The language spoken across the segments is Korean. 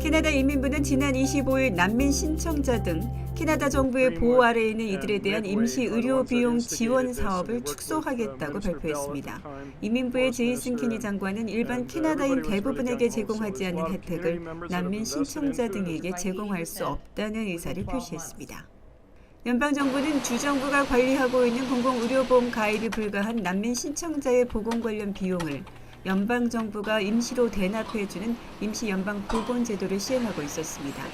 캐나다 이민부는 지난 25일 난민 신청자 등 캐나다 정부의 보호 아래에 있는 이들에 대한 임시 의료 비용 지원 사업을 축소하겠다고 발표했습니다. 이민부의 제이슨 키니 장관은 일반 캐나다인 대부분에게 제공하지 않는 혜택을 난민 신청자 등에게 제공할 수 없다는 의사를 표시했습니다. 연방정부는 주정부가 관리하고 있는 공공의료보험 가입이 불가한 난민 신청자의 보건 관련 비용을 연방정부가 임시로 대납해주는 임시연방보건제도를 시행하고 있었습니다.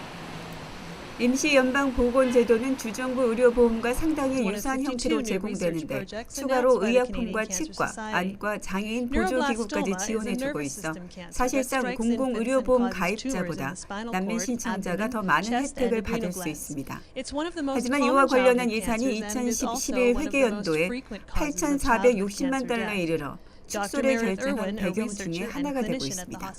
임시연방보건제도는 주정부 의료보험과 상당히 유사한 형태로 제공되는데 추가로 의약품과 치과, 안과, 장애인 보조기구까지 지원해주고 있어 사실상 공공의료보험 가입자보다 난민 신청자가 더 많은 혜택을 받을 수 있습니다. 하지만 이와 관련한 예산이 2011 회계연도에 8,460만 달러에 이르러 축소를 결정한 배경 중에 하나가 되고 있습니다.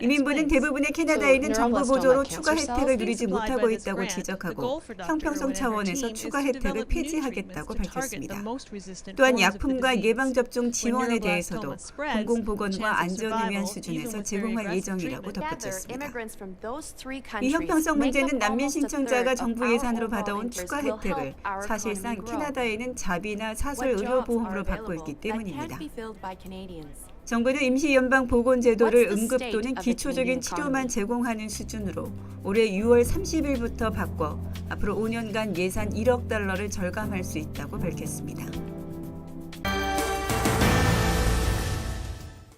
이민부는 대부분의 캐나다에 있는 정부 보조로 추가 혜택을 누리지 못하고 있다고 지적하고 형평성 차원에서 추가 혜택을 폐지하겠다고 밝혔습니다. 또한 약품과 예방접종 지원에 대해서도 공공보건과 안전을 위한 수준에서 제공할 예정이라고 덧붙였습니다. 이 형평성 문제는 난민 신청자가 정부 예산으로 받아온 추가 혜택을 사실상 캐나다에는 자비나 사설 의료보험으로 받고 있기 때문입니다. 정부는 임시 연방 보건 제도를 응급 또는 기초적인 치료만 제공하는 수준으로 올해 6월 30일부터 바꿔 앞으로 5년간 예산 1억 달러를 절감할 수 있다고 밝혔습니다.